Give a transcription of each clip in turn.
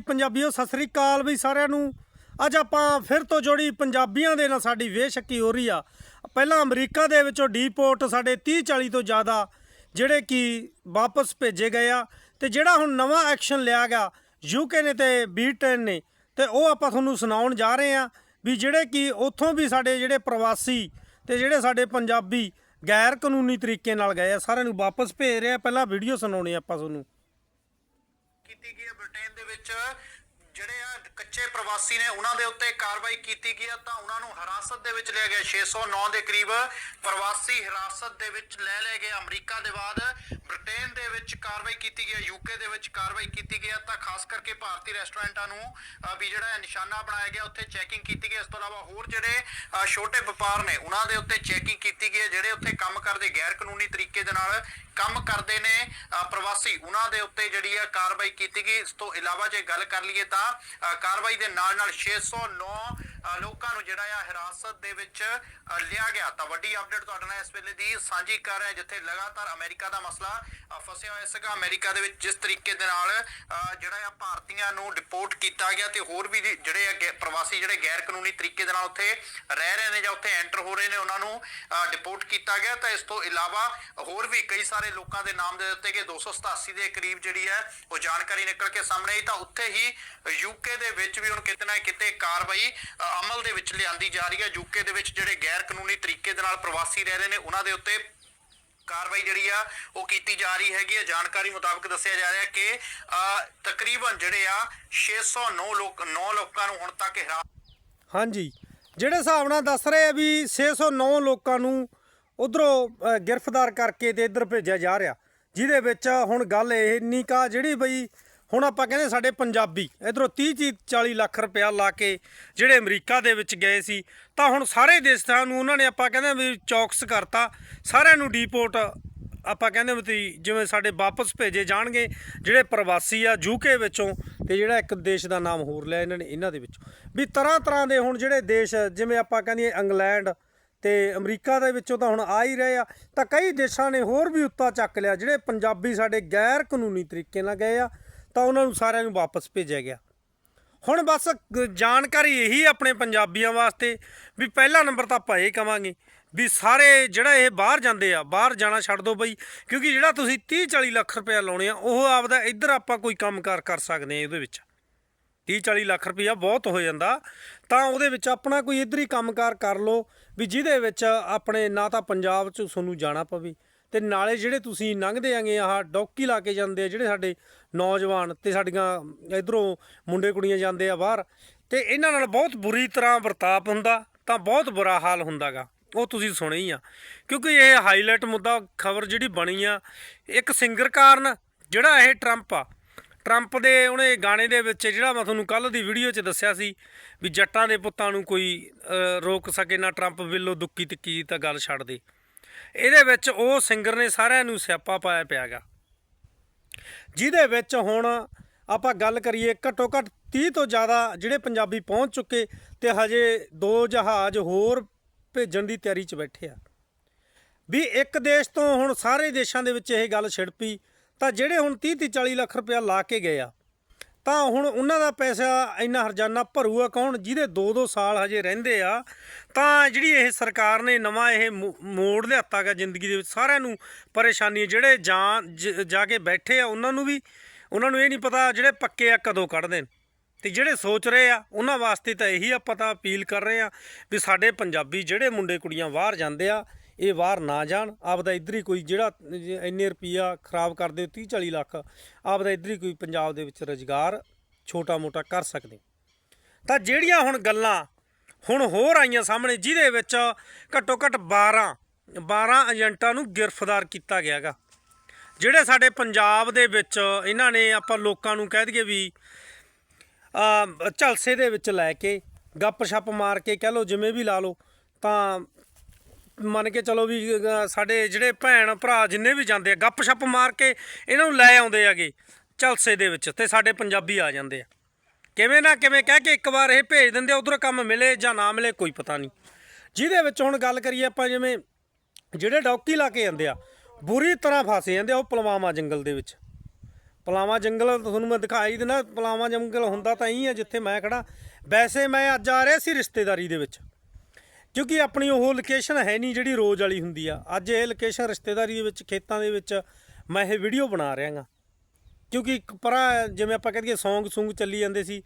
ਪੰਜਾਬੀਓ, ਸਤਿ ਸ੍ਰੀ ਅਕਾਲ ਵੀ ਸਾਰਿਆਂ ਨੂੰ। ਅੱਜ ਆਪਾਂ ਫਿਰ ਤੋਂ ਜੋੜੀ ਪੰਜਾਬੀਆਂ ਦੇ ਨਾਲ ਸਾਡੀ ਵੇਸ਼ੱਕੀ ਹੋ ਰਹੀ ਆ। ਪਹਿਲਾਂ ਅਮਰੀਕਾ ਦੇ ਵਿੱਚੋਂ ਡੀਪੋਰਟ ਸਾਡੇ 30 40 ਤੋਂ ਜ਼ਿਆਦਾ, ਜਿਹੜੇ ਕਿ ਵਾਪਸ ਭੇਜੇ ਗਏ ਆ। ਤੇ ਜਿਹੜਾ ਹੁਣ ਨਵਾਂ ਐਕਸ਼ਨ ਲਿਆ ਗਿਆ ਯੂਕੇ ਨੇ ਤੇ ਬ੍ਰਿਟੇਨ ਨੇ, ਤੇ ਉਹ ਆਪਾਂ ਤੁਹਾਨੂੰ ਸੁਣਾਉਣ ਜਾ ਰਹੇ ਆ ਵੀ ਜਿਹੜੇ ਕਿ ਉੱਥੋਂ ਵੀ ਸਾਡੇ ਜਿਹੜੇ ਪ੍ਰਵਾਸੀ ਤੇ ਜਿਹੜੇ ਸਾਡੇ ਪੰਜਾਬੀ ਗੈਰ ਕਾਨੂੰਨੀ ਤਰੀਕੇ ਨਾਲ ਗਏ ਆ, ਸਾਰਿਆਂ ਨੂੰ ਵਾਪਸ ਭੇਜ ਰਹੇ ਆ। ਪਹਿਲਾਂ ਵੀਡੀਓ ਸੁਣਾਉਣੀ ਆਪਾਂ ਤੁਹਾਨੂੰ। ਕੀਤੀ ਗਈ ਹੈ ਬ੍ਰਿਟੇਨ ਦੇ ਵਿੱਚ ਜਿਹੜੇ ਆ ਕੱਚੇ ਪ੍ਰਵਾਸੀ ਨੇ ਉਹਨਾਂ ਦੇ ਉੱਤੇ ਕਾਰਵਾਈ ਕੀਤੀ ਗਈ ਹੈ ਤਾਂ ਉਹਨਾਂ ਨੂੰ ਹਿਰਾਸਤ ਦੇ ਵਿੱਚ ਲਿਆ ਗਿਆ। 609 ਦੇ ਕਰੀਬ ਪ੍ਰਵਾਸੀ ਹਿਰਾਸਤ ਦੇ ਵਿੱਚ ਲੈ ਲਏ ਗਏ। ਅਮਰੀਕਾ ਦੇ ਬਾਅਦ ਬ੍ਰਿਟੇਨ ਦੇ ਵਿੱਚ ਕਾਰਵਾਈ ਕੀਤੀ ਗਈ ਯੂਕੇ ਦੇ ਵਿੱਚ ਕਾਰਵਾਈ ਕੀਤੀ ਗਈ ਤਾਂ ਖਾਸ ਕਰਕੇ ਭਾਰਤੀ ਰੈਸਟੋਰੈਂਟਾਂ ਨੂੰ ਵੀ ਜਿਹੜਾ ਨਿਸ਼ਾਨਾ ਬਣਾਇਆ ਗਿਆ, ਉੱਥੇ ਚੈਕਿੰਗ ਕੀਤੀ ਗਈ। ਇਸ ਤੋਂ ਇਲਾਵਾ ਹੋਰ ਜਿਹੜੇ ਛੋਟੇ ਵਪਾਰ ਨੇ, ਉਹਨਾਂ ਦੇ ਉੱਤੇ ਚੈਕਿੰਗ ਕੀਤੀ ਗਈ ਹੈ ਜਿਹੜੇ ਉੱਥੇ ਕੰਮ ਕਰਦੇ ਗੈਰ ਕਾਨੂੰਨੀ ਤਰੀਕੇ ਦੇ ਨਾਲ ਕੰਮ ਕਰਦੇ ਨੇ ਪ੍ਰਵਾਸੀ। ਉਹਨਾਂ ਦੇ ਉੱਤੇ ਜਿਹੜੀ ਆ ਕਾਰਵਾਈ ਕੀਤੀ ਗਈ। ਇਸ ਤੋਂ ਇਲਾਵਾ ਜੇ ਗੱਲ ਕਰ ਲਈਏ ਤਾਂ ਕਾਰਵਾਈ ਦੇ ਨਾਲ ਨਾਲ 609 ਅ, ਲੋਕਾਂ ਨੂੰ ਜਿਹੜਾ ਆ ਹਿਰਾਸਤ ਦੇ ਵਿੱਚ ਲਿਆ ਗਿਆ। ਤਾਂ ਵੱਡੀ ਅਪਡੇਟ ਤੁਹਾਡੇ ਨਾਲ ਇਸ ਵੇਲੇ ਦੀ ਸਾਂਝੀ ਕਰ ਰਹੇ ਜਿੱਥੇ ਲਗਾਤਾਰ ਅਮਰੀਕਾ ਦਾ ਮਸਲਾ ਫਸਿਆ ਹੋਇਆ ਸੀਗਾ ਅਮਰੀਕਾ ਦੇ ਵਿੱਚ, ਜਿਸ ਤਰੀਕੇ ਦੇ ਨਾਲ ਜਿਹੜਾ ਆ ਭਾਰਤੀਆਂ ਨੂੰ ਡਿਪੋਰਟ ਕੀਤਾ ਗਿਆ ਤੇ ਹੋਰ ਵੀ ਜਿਹੜੇ ਆ ਪ੍ਰਵਾਸੀ ਜਿਹੜੇ ਗੈਰ ਕਾਨੂੰਨੀ ਤਰੀਕੇ ਦੇ ਨਾਲ ਉੱਥੇ ਰਹਿ ਰਹੇ ਨੇ ਜਾਂ ਉੱਥੇ ਐਂਟਰ ਹੋ ਰਹੇ ਨੇ, ਉਹਨਾਂ ਨੂੰ ਡਿਪੋਰਟ ਕੀਤਾ ਗਿਆ। ਤਾਂ ਇਸ ਤੋਂ ਇਲਾਵਾ ਹੋਰ ਵੀ ਕਈ ਸਾਰੇ ਲੋਕਾਂ ਦੇ ਨਾਮ ਦੇ ਦਿੱਤੇ ਗਏ। 287 ਦੇ ਕਰੀਬ ਜਿਹੜੀ ਹੈ, ਉਹ ਜਾਣਕਾਰੀ ਨਿਕਲ ਕੇ ਸਾਹਮਣੇ ਆਈ। ਤਾਂ ਉੱਥੇ ਹੀ ਯੂਕੇ ਦੇ ਵਿੱਚ ਵੀ ਹੁਣ ਕਿਤੇ ਨਾ ਕਿਤੇ ਕਾਰਵਾਈ ਅਮਲ ਦੇ ਵਿੱਚ ਲਿਆਂਦੀ ਜਾ ਰਹੀ ਹੈ। ਯੂਕੇ ਦੇ ਵਿੱਚ ਜਿਹੜੇ ਗੈਰ ਕਾਨੂੰਨੀ ਤਰੀਕੇ ਦੇ ਨਾਲ ਪ੍ਰਵਾਸੀ ਰਹਿ ਰਹੇ ਨੇ, ਉਹਨਾਂ ਦੇ ਉੱਤੇ ਕਾਰਵਾਈ ਜਿਹੜੀ ਆ, ਉਹ ਕੀਤੀ ਜਾ ਰਹੀ ਹੈਗੀ ਹੈ ਜਾਣਕਾਰੀ ਮੁਤਾਬਕ ਦੱਸਿਆ ਜਾ ਰਿਹਾ ਕਿ ਤਕਰੀਬਨ ਜਿਹੜੇ ਆ 609 ਲੋਕ 9 ਲੋਕਾਂ ਨੂੰ ਹੁਣ ਤੱਕ ਹਿਰਾ ਹਾਂਜੀ। ਜਿਹੜੇ ਹਿਸਾਬ ਨਾਲ ਦੱਸ ਰਹੇ ਆ ਵੀ 609 ਲੋਕਾਂ ਨੂੰ ਉਧਰੋਂ ਗ੍ਰਿਫਤਾਰ ਕਰਕੇ ਤੇ ਇਧਰ ਭੇਜਿਆ ਜਾ ਰਿਹਾ। ਜਿਹਦੇ ਵਿੱਚ ਹੁਣ ਗੱਲ ਇਹ ਨਹੀਂ ਕਾ ਜਿਹੜੀ ਬਈ ਹੁਣ ਆਪਾਂ ਕਹਿੰਦੇ ਸਾਡੇ ਪੰਜਾਬੀ, ਇਧਰੋਂ 30 40 ਲੱਖ ਰੁਪਇਆ ਲਾ ਕੇ ਜਿਹੜੇ ਅਮਰੀਕਾ ਦੇ ਵਿੱਚ ਗਏ ਸੀ, ਤਾਂ ਹੁਣ ਸਾਰੇ ਦੇਸ਼ਾਂ ਨੂੰ ਉਹਨਾਂ ਨੇ ਆਪਾਂ ਕਹਿੰਦੇ ਵੀ ਚੌਕਸ ਕਰਤਾ, ਸਾਰਿਆਂ ਨੂੰ ਡੀਪੋਰਟ ਆਪਾਂ ਕਹਿੰਦੇ ਵੀ ਜਿਵੇਂ ਸਾਡੇ ਵਾਪਸ ਭੇਜੇ ਜਾਣਗੇ, ਜਿਹੜੇ ਪ੍ਰਵਾਸੀ ਆ ਯੂਕੇ ਵਿੱਚੋਂ, ਤੇ ਜਿਹੜਾ ਇੱਕ ਦੇਸ਼ ਦਾ ਨਾਮ ਹੋਰ ਲਿਆ ਇਹਨਾਂ ਨੇ ਇਹਨਾਂ ਦੇ ਵਿੱਚੋਂ। ਵੀ ਤਰ੍ਹਾਂ ਤਰ੍ਹਾਂ ਦੇ ਹੁਣ ਜਿਹੜੇ ਦੇਸ਼, ਜਿਵੇਂ ਆਪਾਂ ਕਹਿੰਦੇ ਇੰਗਲੈਂਡ ਤੇ ਅਮਰੀਕਾ ਦੇ ਵਿੱਚੋਂ ਤਾਂ ਹੁਣ ਆ ਹੀ ਰਹੇ ਆ, ਤਾਂ ਕਈ ਦੇਸ਼ਾਂ ਨੇ ਹੋਰ ਵੀ ਉੱਤਾ ਚੱਕ ਲਿਆ, ਜਿਹੜੇ ਪੰਜਾਬੀ ਸਾਡੇ ਗੈਰ ਕਾਨੂੰਨੀ ਤਰੀਕੇ ਨਾਲ ਗਏ ਆ ਤਾਂ ਉਹਨਾਂ ਨੂੰ ਸਾਰਿਆਂ ਨੂੰ ਵਾਪਸ ਭੇਜਿਆ ਗਿਆ। ਹੁਣ ਬਸ ਜਾਣਕਾਰੀ ਇਹੀ ਆਪਣੇ ਪੰਜਾਬੀਆਂ ਵਾਸਤੇ ਵੀ ਪਹਿਲਾ ਨੰਬਰ ਤਾਂ ਆਪਾਂ ਇਹ ਕਵਾਂਗੇ ਵੀ ਸਾਰੇ ਜਿਹੜਾ ਇਹ ਬਾਹਰ ਜਾਂਦੇ ਆ, ਬਾਹਰ ਜਾਣਾ ਛੱਡ ਦਿਓ ਬਈ, ਕਿਉਂਕਿ ਜਿਹੜਾ ਤੁਸੀਂ 30 40 ਲੱਖ ਰੁਪਇਆ ਲਾਉਣੇ ਆ, ਉਹ ਆਪਦਾ ਇੱਧਰ ਆਪਾਂ ਕੋਈ ਕੰਮਕਾਰ ਕਰ ਸਕਦੇ ਆ ਇਹਦੇ ਵਿੱਚ। 30 40 ਲੱਖ ਰੁਪਇਆ ਬਹੁਤ ਹੋ ਜਾਂਦਾ, ਤਾਂ ਉਹਦੇ ਵਿੱਚ ਆਪਣਾ ਕੋਈ ਇੱਧਰ ਹੀ ਕੰਮਕਾਰ ਕਰ ਲਓ ਵੀ ਜਿਹਦੇ ਵਿੱਚ ਆਪਣੇ ਨਾ ਤਾਂ ਪੰਜਾਬ 'ਚ ਤੁਹਾਨੂੰ ਜਾਣਾ ਪਵੇ ਤੇ ਨਾਲੇ ਜਿਹੜੇ ਤੁਸੀਂ ਲੰਘਦੇ ਆਂਗੇ ਆਹ ਡੌਕੀ ਲਾ ਕੇ ਜਾਂਦੇ ਆ, ਜਿਹੜੇ ਸਾਡੇ ਨੌਜਵਾਨ ਤੇ ਸਾਡੀਆਂ ਇਧਰੋਂ ਮੁੰਡੇ ਕੁੜੀਆਂ ਜਾਂਦੇ ਆ ਬਾਹਰ, ਤੇ ਇਹਨਾਂ ਨਾਲ ਬਹੁਤ ਬੁਰੀ ਤਰ੍ਹਾਂ ਵਰਤਾਪ ਹੁੰਦਾ, ਤਾਂ ਬਹੁਤ ਬੁਰਾ ਹਾਲ ਹੁੰਦਾਗਾ। ਉਹ ਤੁਸੀਂ ਸੁਣੇ ਹੀ ਆ। ਕਿਉਂਕਿ ਇਹ ਹਾਈਲਾਈਟ ਮੁੱਦਾ, ਖਬਰ ਜਿਹੜੀ ਬਣੀ ਆ, ਇੱਕ ਸਿੰਗਰ ਕਾਰਨ ਜਿਹੜਾ ਇਹ ਟਰੰਪ ਆ। ਟਰੰਪ ਦੇ ਉਹਨੇ ਗਾਣੇ ਦੇ ਵਿੱਚ ਜਿਹੜਾ ਮੈਂ ਤੁਹਾਨੂੰ ਕੱਲ ਦੀ ਵੀਡੀਓ 'ਚ ਦੱਸਿਆ ਸੀ ਵੀ ਜੱਟਾਂ ਦੇ ਪੁੱਤਾਂ ਨੂੰ ਕੋਈ ਰੋਕ ਸਕੇ ਨਾ ਟਰੰਪ ਵੱਲੋਂ ਦੁੱਕੀ ਤਿੱਕੀ ਦੀ ਤਾਂ ਗੱਲ ਛੱਡ ਦੇ। ਇਹਦੇ ਵਿੱਚ ਉਹ ਸਿੰਗਰ ਨੇ ਸਾਰਿਆਂ ਨੂੰ ਸਿਆਪਾ ਪਾਇਆ ਪਿਆਗਾ। ਜਿਹਦੇ ਵਿੱਚ ਹੁਣ ਆਪਾਂ ਗੱਲ ਕਰੀਏ ਘੱਟੋ ਘੱਟ 30 ਤੋਂ ਜ਼ਿਆਦਾ ਜਿਹੜੇ ਪੰਜਾਬੀ ਪਹੁੰਚ ਚੁੱਕੇ ਤੇ ਹਜੇ ਦੋ ਜਹਾਜ਼ ਹੋਰ ਭੇਜਣ ਦੀ ਤਿਆਰੀ 'ਚ ਬੈਠੇ ਆ। ਵੀ ਇੱਕ ਦੇਸ਼ ਤੋਂ ਹੁਣ ਸਾਰੇ ਦੇਸ਼ਾਂ ਦੇ ਵਿੱਚ ਇਹ ਗੱਲ ਛਿੜ ਪਈ ਤਾਂ ਜਿਹੜੇ ਹੁਣ 30 30 40 ਲੱਖ ਰੁਪਇਆ ਲਾ ਕੇ ਗਏ ਆ ਤਾਂ ਹੁਣ ਉਹਨਾਂ ਦਾ ਪੈਸਾ ਇੰਨਾ ਹਰਜਾਨਾ ਭਰੂਗਾ ਕੌਣ? ਜਿਹਦੇ 2-2 ਸਾਲ ਹਜੇ ਰਹਿੰਦੇ ਆ, ਤਾਂ ਜਿਹੜੀ ਇਹ ਸਰਕਾਰ ਨੇ ਨਵਾਂ ਇਹ ਮੋ- ਮੋੜ ਲਿਆਤਾ ਗਾ ਜ਼ਿੰਦਗੀ ਦੇ ਵਿੱਚ, ਸਾਰਿਆਂ ਨੂੰ ਪਰੇਸ਼ਾਨੀ ਜਿਹੜੇ ਜਾਂ, ਜ- ਜਾ ਕੇ ਬੈਠੇ ਆ, ਉਹਨਾਂ ਨੂੰ ਵੀ, ਉਹਨਾਂ ਨੂੰ ਇਹ ਨਹੀਂ ਪਤਾ ਜਿਹੜੇ ਪੱਕੇ ਆ ਕਦੋਂ ਕੱਢਦੇ ਨੇ। ਤੇ ਜਿਹੜੇ ਸੋਚ ਰਹੇ ਆ, ਉਹਨਾਂ ਵਾਸਤੇ ਤਾਂ ਇਹੀ ਆਪਾਂ ਤਾਂ ਅਪੀਲ ਕਰ ਰਹੇ ਆ ਵੀ ਸਾਡੇ ਪੰਜਾਬੀ ਜਿਹੜੇ ਮੁੰਡੇ ਕੁੜੀਆਂ ਬਾਹਰ ਜਾਂਦੇ ਆ ਇਹ ਬਾਹਰ ਨਾ ਜਾਣ। ਆਪਦਾ ਇੱਧਰ ਹੀ ਕੋਈ ਜਿਹੜਾ ਇੰਨੇ ਰੁਪਈਆ ਖਰਾਬ ਕਰਦੇ 30 40 ਲੱਖ, ਆਪਦਾ ਇੱਧਰ ਹੀ ਕੋਈ ਪੰਜਾਬ ਦੇ ਵਿੱਚ ਰੁਜ਼ਗਾਰ ਛੋਟਾ ਮੋਟਾ ਕਰ ਸਕਦੇ। ਤਾਂ ਜਿਹੜੀਆਂ ਹੁਣ ਗੱਲਾਂ ਹੁਣ ਹੋਰ ਆਈਆਂ ਸਾਹਮਣੇ, ਜਿਹਦੇ ਵਿੱਚ ਘੱਟੋ ਘੱਟ 12 12 ਏਜੰਟਾਂ ਨੂੰ ਗ੍ਰਿਫਤਾਰ ਕੀਤਾ ਗਿਆਗਾ। ਜਿਹੜੇ ਸਾਡੇ ਪੰਜਾਬ ਦੇ ਵਿੱਚ ਇਹਨਾਂ ਨੇ ਆਪਾਂ ਲੋਕਾਂ ਨੂੰ ਕਹਿ ਦਈਏ ਵੀ ਝਲਸੇ ਦੇ ਵਿੱਚ ਲੈ ਕੇ ਗੱਪ ਛੱਪ ਮਾਰ ਕੇ ਕਹਿ ਲਓ, ਜਿਵੇਂ ਵੀ ਲਾ ਲਓ, ਤਾਂ ਮੰਨ ਕੇ ਚਲੋ ਵੀ ਸਾਡੇ ਜਿਹੜੇ ਭੈਣ ਭਰਾ ਜਿੰਨੇ ਵੀ ਜਾਂਦੇ ਆ ਗੱਪ ਛੱਪ ਮਾਰ ਕੇ ਇਹਨਾਂ ਨੂੰ ਲੈ ਆਉਂਦੇ ਆਗੇ ਝਲਸੇ ਦੇ ਵਿੱਚ ਤੇ ਸਾਡੇ ਪੰਜਾਬੀ ਆ ਜਾਂਦੇ ਆ। ਕਿਵੇਂ ਨਾ ਕਿਵੇਂ ਕਹਿ ਕੇ ਇੱਕ ਵਾਰ ਇਹ ਭੇਜ ਦਿੰਦੇ ਉਧਰ ਕੰਮ ਮਿਲੇ ਜਾਂ ਨਾ ਮਿਲੇ, ਕੋਈ ਪਤਾ ਨਹੀਂ। ਜਿਹਦੇ ਵਿੱਚ ਹੁਣ ਗੱਲ ਕਰੀਏ ਆਪਾਂ ਜਿਵੇਂ ਜਿਹੜੇ ਡੌਕੀ ਲਾ ਕੇ ਜਾਂਦੇ ਆ, ਬੁਰੀ ਤਰ੍ਹਾਂ ਫਸੇ ਜਾਂਦੇ ਆ ਉਹ ਪੁਲਵਾਮਾ ਜੰਗਲ ਦੇ ਵਿੱਚ। ਪਲਾਵਾ ਜੰਗਲ ਤੁਹਾਨੂੰ ਮੈਂ ਦਿਖਾਈ ਦੇਣਾ ਪਲਾਵਾ ਜੰਗਲ ਹੁੰਦਾ ਤਾਂ ਹੀ ਆ ਜਿੱਥੇ ਮੈਂ ਖੜਾ ਵੈਸੇ ਮੈਂ ਅੱਜ ਆ ਰਿਹਾ ਸੀ ਰਿਸ਼ਤੇਦਾਰੀ ਦੇ ਵਿੱਚ। ਕਿਉਂਕਿ ਆਪਣੀ ਉਹ ਲੋਕੇਸ਼ਨ ਹੈ ਨਹੀਂ ਜਿਹੜੀ ਰੋਜ਼ ਵਾਲੀ ਹੁੰਦੀ ਆ। ਅੱਜ ਇਹ ਲੋਕੇਸ਼ਨ ਰਿਸ਼ਤੇਦਾਰੀ ਦੇ ਵਿੱਚ, ਖੇਤਾਂ ਦੇ ਵਿੱਚ ਮੈਂ ਇਹ ਵੀਡੀਓ ਬਣਾ ਰਿਹਾ ਗਾ। ਕਿਉਂਕਿ ਇੱਕ ਪਰਾਂ ਜਿਵੇਂ ਆਪਾਂ ਕਹਦੇ ਸੌਂਗ ਸੁੰਗ ਚੱਲੀ ਜਾਂਦੇ ਸੀ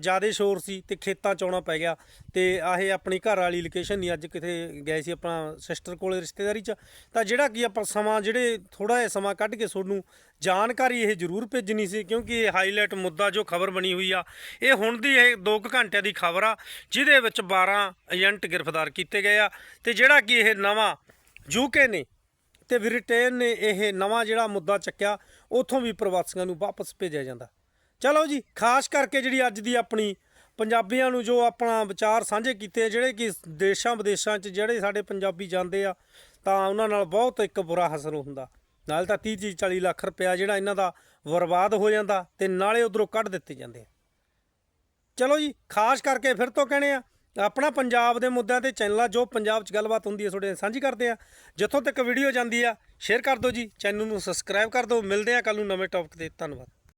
ਜਿਆਦੇ ਸ਼ੋਰ ਸੀ ਤੇ ਖੇਤਾਂ ਚ ਆਉਣਾ ਪੈ ਗਿਆ ਤੇ ਆਹੇ ਆਪਣੀ ਘਰ ਵਾਲੀ ਲੋਕੇਸ਼ਨ ਨਹੀਂ ਅੱਜ ਕਿਤੇ ਗਏ ਸੀ ਆਪਣਾ ਸਿਸਟਰ ਕੋਲੇ ਰਿਸ਼ਤੇਦਾਰੀ ਚ, ਤਾਂ ਜਿਹੜਾ ਕੀ ਆਪਾਂ ਸਮਾਂ ਜਿਹੜੇ ਥੋੜਾ ਜਿਹਾ ਸਮਾਂ ਕੱਢ ਕੇ ਤੁਹਾਨੂੰ ਜਾਣਕਾਰੀ ਇਹ ਜ਼ਰੂਰ ਭੇਜਣੀ ਸੀ ਕਿਉਂਕਿ ਇਹ ਹਾਈਲਾਈਟ ਮੁੱਦਾ ਜੋ ਖਬਰ ਬਣੀ ਹੋਈ ਆ, ਇਹ ਹੁਣ ਦੀ ਇਹ 2 ਘੰਟਿਆਂ ਦੀ ਖਬਰ ਆ, ਜਿਹਦੇ ਵਿੱਚ 12 ਏਜੰਟ ਗ੍ਰਿਫਤਾਰ ਕੀਤੇ ਗਏ ਆ ਤੇ ਜਿਹੜਾ ਕਿ ਇਹ ਨਵਾਂ ਯੂਕੇ ਨੇ ਤੇ ਬ੍ਰਿਟੇਨ ਨੇ ਇਹ ਨਵਾਂ ਜਿਹੜਾ ਮੁੱਦਾ ਚੱਕਿਆ, ਉਥੋਂ ਵੀ ਪ੍ਰਵਾਸੀਆਂ ਨੂੰ ਵਾਪਸ ਭੇਜਿਆ ਜਾਂਦਾ। ਚਲੋ ਜੀ, ਖਾਸ ਕਰਕੇ ਜਿਹੜੀ ਅੱਜ ਦੀ ਆਪਣੀ ਪੰਜਾਬੀਆਂ ਨੂੰ ਜੋ ਆਪਣਾ ਵਿਚਾਰ ਸਾਂਝੇ ਕੀਤੇ ਜਿਹੜੇ ਕਿ ਦੇਸ਼ਾਂ ਵਿਦੇਸ਼ਾਂ 'ਚ ਜਿਹੜੇ ਸਾਡੇ ਪੰਜਾਬੀ ਜਾਂਦੇ ਆ, ਤਾਂ ਉਹਨਾਂ ਨਾਲ ਬਹੁਤ ਇੱਕ ਬੁਰਾ ਹਸਰ ਹੁੰਦਾ। ਨਾਲ ਤਾਂ 30 30 40 ਲੱਖ ਰੁਪਇਆ ਜਿਹੜਾ ਇਹਨਾਂ ਦਾ ਬਰਬਾਦ ਹੋ ਜਾਂਦਾ ਤੇ ਨਾਲੇ ਉਧਰੋਂ ਕੱਢ ਦਿੱਤੇ ਜਾਂਦੇ ਆ। ਚਲੋ ਜੀ, ਖਾਸ ਕਰਕੇ ਫਿਰ ਤੋਂ ਕਹਣੇ ਆ ਆਪਣਾ ਪੰਜਾਬ ਦੇ ਮੁੱਦਿਆਂ ਤੇ ਚੈਨਲ ਆ ਜੋ ਪੰਜਾਬ 'ਚ ਗੱਲਬਾਤ ਹੁੰਦੀ ਹੈ, ਤੁਹਾਡੇ ਨਾਲ ਸਾਂਝੀ ਕਰਦੇ ਆ ਜਿੱਥੋਂ ਤੱਕ ਵੀਡੀਓ ਜਾਂਦੀ ਆ ਸ਼ੇਅਰ ਕਰ ਦਿਓ ਜੀ ਚੈਨਲ ਨੂੰ ਸਬਸਕ੍ਰਾਈਬ ਕਰ ਦਿਓ। ਮਿਲਦੇ ਆ ਕੱਲ ਨੂੰ ਨਵੇਂ ਟੌਪਿਕ ਤੇ। ਧੰਨਵਾਦ।